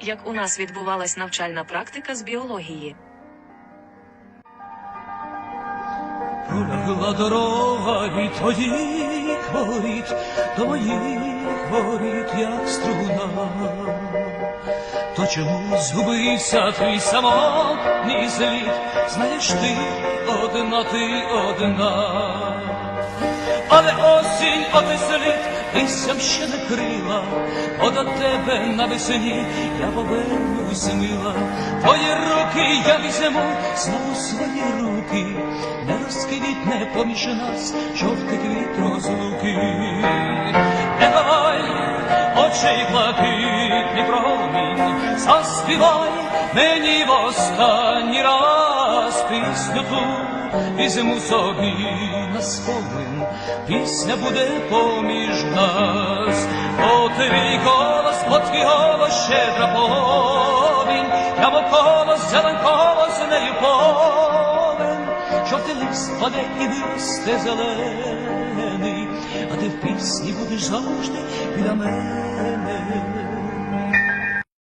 як у нас відбувалась навчальна практика з біології. Пролягла дорога від твоїх воріт до моїх воріт, як струна. То чому згубився твій самотній слід? Знаєш ти, одна ти одна. Але осінь оте слід листям ще не крила, бо до тебе на навесні я повернусь мила. Твої руки я візьму, знову свої руки, не розквітне поміж нас жовтий квіт розлуки. Не давай очей блакитний промінь, заспівай мені в останній раз пісню ту візьму собі на спомин, пісня буде поміж нас, бо твій голос, бо твій голос щедра повінь, я колос, зелен колос нею повен, жовтий лист паде і виросте зелений, а ти в пісні будеш завжди біля мене.